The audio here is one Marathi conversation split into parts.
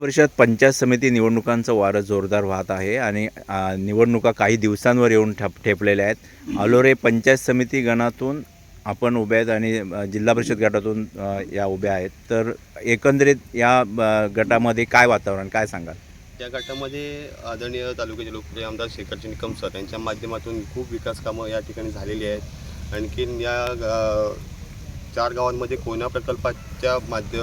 परिषद पंचायत समिती निवडणुकांचं वारं जोरदार वाहत आहे आणि निवडणुका काही दिवसांवर येऊन ठप ठेपलेल्या आहेत. अलोरे पंचायत समिती गणातून आपण उभे आहेत आणि जिल्हा परिषद गटातून या उभ्या आहेत. तर एकंदरीत या गटामध्ये काय वातावरण काय सांगाल? या गटामध्ये आदरणीय तालुक्याचे लोकप्रिय आमदार शेखरजी निकम सर यांच्या माध्यमातून खूप विकास कामं या ठिकाणी झालेली आहेत. आणखीन या चार गावांमध्ये कोयना प्रकल्पाच्या माध्य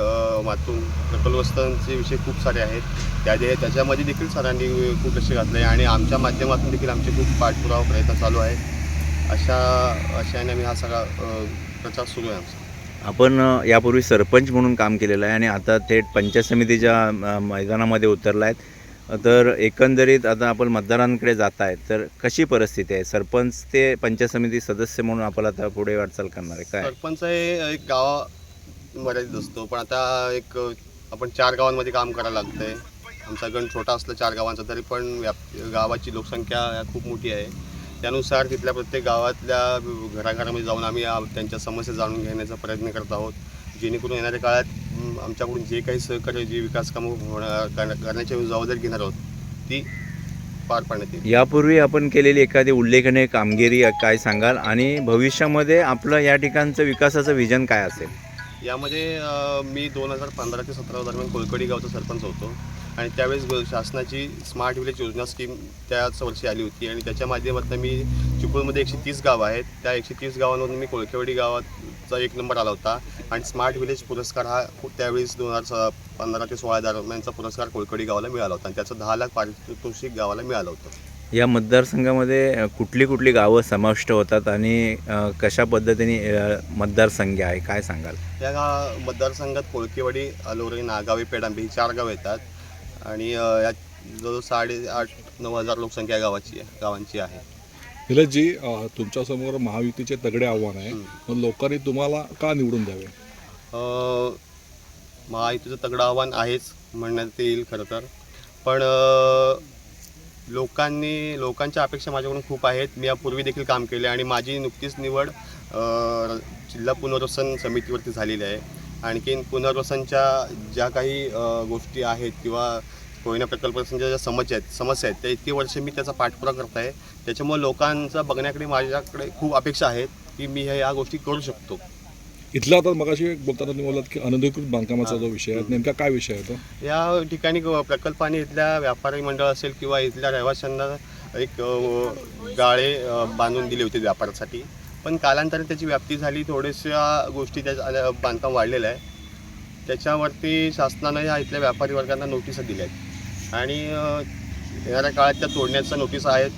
मातून प्रकल्पग्रस्तांचे विषय खूप सारे आहेत. त्या दे त्याच्यामध्ये देखील सरांनी खूप लक्ष घातलं आहे आणि आमच्या माध्यमातून देखील आमचे खूप पाठपुरावा प्रयत्न चालू आहे अशा अशाने आम्ही हा सगळा प्रचार सुरू आहे आमचा. आपण यापूर्वी सरपंच म्हणून काम केलेलं आहे आणि आता थेट पंचायत समितीच्या मैदानामध्ये उतरला आहेत तर एकंदरीत आता आपण मतदारांकडे जात आहेत तर कशी परिस्थिती आहे? सरपंच ते पंचायत समिती सदस्य म्हणून आपण आता पुढे वाटचाल करणार आहे काय? सरपंच हे एक गावा मर्यादित असतो पण आता एक आपण चार गावांमध्ये काम करायला लागतंय. आमचा गण छोटा असला चार गावांचा तरी पण व्याप गावाची लोकसंख्या खूप मोठी आहे. त्यानुसार तिथल्या प्रत्येक गावातल्या घराघरामध्ये जाऊन आम्ही त्यांच्या समस्या जाणून घेण्याचा प्रयत्न करत आहोत. जेणेकरून येणाऱ्या काळात आमच्याकडून जे काही सहकार्य जे विकास कामं होणार करण्याची जबाबदारी घेणार आहोत ती पार पाडण्यात येईल. यापूर्वी आपण केलेली एखादी उल्लेखनीय कामगिरी काय सांगाल? आणि भविष्यामध्ये आपलं या ठिकाणचं विकासाचं विजन काय असेल? यामध्ये मी दोन हजार पंधरा ते सतरा दरम्यान कोलकडी गावचा सरपंच होतो. आणि त्यावेळेस शासनाची स्मार्ट विलेज योजना स्कीम त्याच वर्षी आली होती. आणि त्याच्या माध्यमातून मी चिपळूणमध्ये एकशे तीस गावं आहेत. त्या एकशे तीस गावांमधून मी कोळखेवाडी गावाचा एक नंबर आला होता. आणि स्मार्ट विलेज पुरस्कार हा त्यावेळेस दोन हजार स पंधरा ते सोळा दरम्यानचा पुरस्कार कोळकडी गावाला मिळाला होता. आणि त्याचं दहा लाख पारितोषिक गावाला मिळालं होतं. या मतदारसंघामध्ये कुठली कुठली गावं समाविष्ट होतात आणि कशा पद्धतीने मतदारसंघ आहे? काय सांगाल? या गा मतदारसंघात कोळकेवाडी अलोरे नागावे पेडांबे ही चार गावं येतात. आणि यात जवळ साडेआठ नऊ हजार लोकसंख्या गावाची आहे गावांची आहे. निलेशजी अ, तुमच्यासमोर महायुतीचे तगडे आव्हान आहे. मग लोकांनी तुम्हाला का निवडून द्यावे? महायुतीचं तगडं आव्हान आहेच म्हणण्यात येईल खरं तर. पण लोकांनी लोकांच्या अपेक्षा माझ्याकडून खूप आहेत. मी यापूर्वी देखील काम केले आणि माझी नुकतीच निवड जिल्हा पुनर्वसन समितीवरती झालेली आहे. आणखीन पुनर्वसनच्या ज्या काही गोष्टी आहेत किंवा कोयना प्रकल्पाच्या ज्या समस्या आहेत समस्या आहेत त्या इतकी वर्ष मी त्याचा पाठपुरा करत आहे. त्याच्यामुळे लोकांचा बघण्याकडे माझ्याकडे खूप अपेक्षा आहेत की मी ह्या या गोष्टी करू शकतो. इथला आता मगाशी बोलताना तुम्ही बोललात की अनधिकृत बांधकामाचा जो विषय आहे नेमका काय विषय आहे तो? या ठिकाणी प्रकल्पाने इथल्या व्यापारी मंडळ असेल किंवा इथल्या रहिवाशांना एक गाळे बांधून दिले होते व्यापारासाठी. पण कालांतराने त्याची व्याप्ती झाली. थोड्याशा गोष्टी त्या बांधकाम वाढलेलं आहे. त्याच्यावरती शासनानं या इथल्या व्यापारी वर्गांना नोटिसा दिल्या आहेत आणि येणाऱ्या काळात त्या तोडण्याच्या नोटीस आहेत.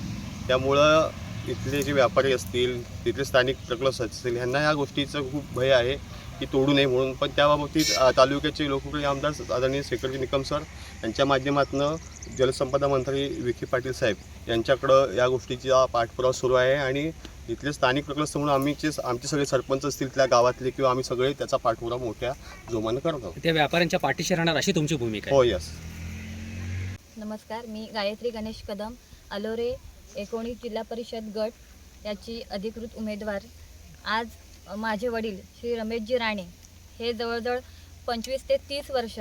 त्यामुळं इथले जे व्यापारी असतील तिथले स्थानिक प्रकल्प असतील ह्यांना या गोष्टीचं खूप भय आहे की तोडू नये म्हणून. पण त्याबाबतीत तालुक्याचे लोकप्रिय आमदार आदरणीय शेखरजी निकम सर यांच्या माध्यमातून जलसंपदा मंत्री विखे पाटील साहेब यांच्याकडं या गोष्टीचा पाठपुरावा सुरू आहे आणि इथले स्थानिक प्रकल्प म्हणून आम्हीचे आमचे सगळे सरपंच असतील त्या गावातले किंवा आम्ही सगळे त्याचा पाठपुरावा मोठ्या जोमानं करत आहोत. त्या व्यापाऱ्यांच्या पाठीशी राहणार अशी तुमची भूमिका आहे. हो यस नमस्कार मी गायत्री गणेश कदम अलोरे एकोणीस जिल्हा परिषद गट याची अधिकृत उमेदवार. आज माझे वडील श्री रमेशजी राणे हे जवळजवळ पंचवीस ते तीस वर्ष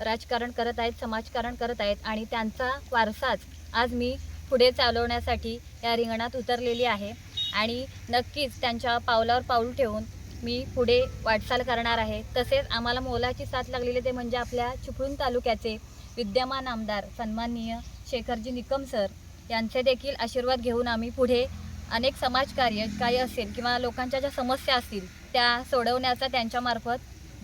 राजकारण करत आहेत समाजकारण करत आहेत आणि त्यांचा वारसाच आज मी पुढे चालवण्यासाठी या रिंगणात उतरलेली आहे आणि नक्कीच त्यांच्या पावलावर पाऊल ठेवून मी पुढे वाटचाल करणार आहे. तसेच आम्हाला मोलाची साथ लागलेली ते म्हणजे आपल्या चिपळूण तालुक्याचे विद्यमान आमदार सन्माननीय शेखरजी निकम सर यांचे देखील आशीर्वाद घेऊन आम्ही पुढे अनेक समाजकार्य काही असेल किंवा लोकांच्या ज्या समस्या असतील त्या सोडवण्याचा त्यांच्यामार्फत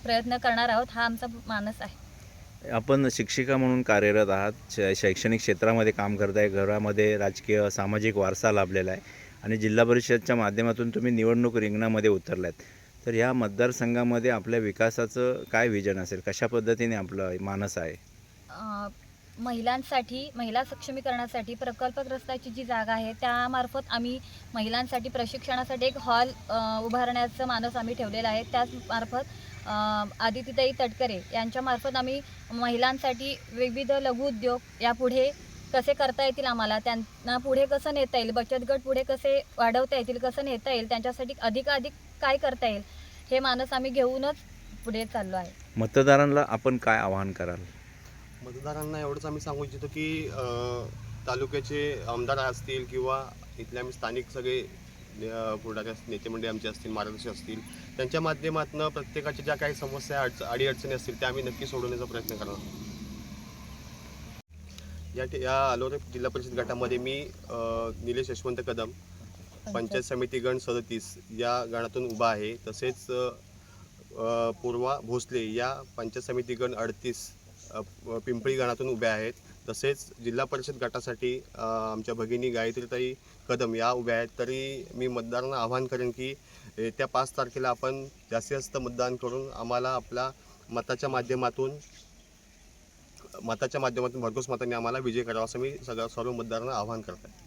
प्रयत्न करणार आहोत हा आमचा मानस आहे. आपण शिक्षिका म्हणून कार्यरत आहात श शैक्षणिक क्षेत्रामध्ये काम करताय घरामध्ये राजकीय सामाजिक वारसा लाभलेला आहे आणि जिल्हा परिषदच्या माध्यमातून तुम्ही निवडणूक रिंगणामध्ये उतरलात. तर ह्या मतदारसंघामध्ये आपल्या विकासाचं काय विजन असेल? कशा पद्धतीने आपलं मानस आहे? महिलांसाठी महिला सक्षमीकरणासाठी प्रकल्पग्रस्ताची जी जागा आहे त्यामार्फत आम्ही महिलांसाठी प्रशिक्षणासाठी एक हॉल उभारण्याचं मानस आम्ही ठेवलेलं आहे. त्याच मार्फत आदितीताई तटकरे यांच्यामार्फत आम्ही महिलांसाठी विविध लघुउद्योग यापुढे कसे करता येतील आम्हाला त्यांना पुढे कसं नेता येईल बचत गट पुढे कसे वाढवता येतील कसं नेता येईल त्यांच्यासाठी अधिकाधिक काय करता येईल हे मानस आम्ही घेऊनच पुढे चाललो आहे. मतदारांना आपण काय आवाहन कराल? मतदारांना एवढंच आम्ही सांगू इच्छितो की अ, तालुक्याचे आमदार असतील किंवा इथले आम्ही स्थानिक सगळे अस- नेते मंडळी आमचे असतील मार्गदर्शक असतील त्यांच्या माध्यमातून प्रत्येकाच्या ज्या काही समस्या अडच अडीअडचणी असतील त्या आम्ही नक्की सोडवण्याचा प्रयत्न करणार या या अलोरे जिल्हा परिषद गटामध्ये मी अ, निलेश यशवंत कदम पंचायत समिती गण सदतीस या गणातून उभा आहे. तसेच पूर्वा भोसले या पंचायत समिती गण अडतीस पिंपळी गणातून उभ्या आहेत. तसेच जिल्हा परिषद गटासाठी आमच्या भगिनी गायत्रीताई कदम या उभ्या आहेत. तरी मी मतदारांना आवाहन करेन की येत्या पाच तारखेला आपण जास्तीत जास्त मतदान करून आम्हाला आपला मताच्या माध्यमातून मताच्या माध्यमातून भरघोस मतांनी आम्हाला विजय करावा असं मी सगळ्या सर्व मतदारांना आवाहन करत आहे.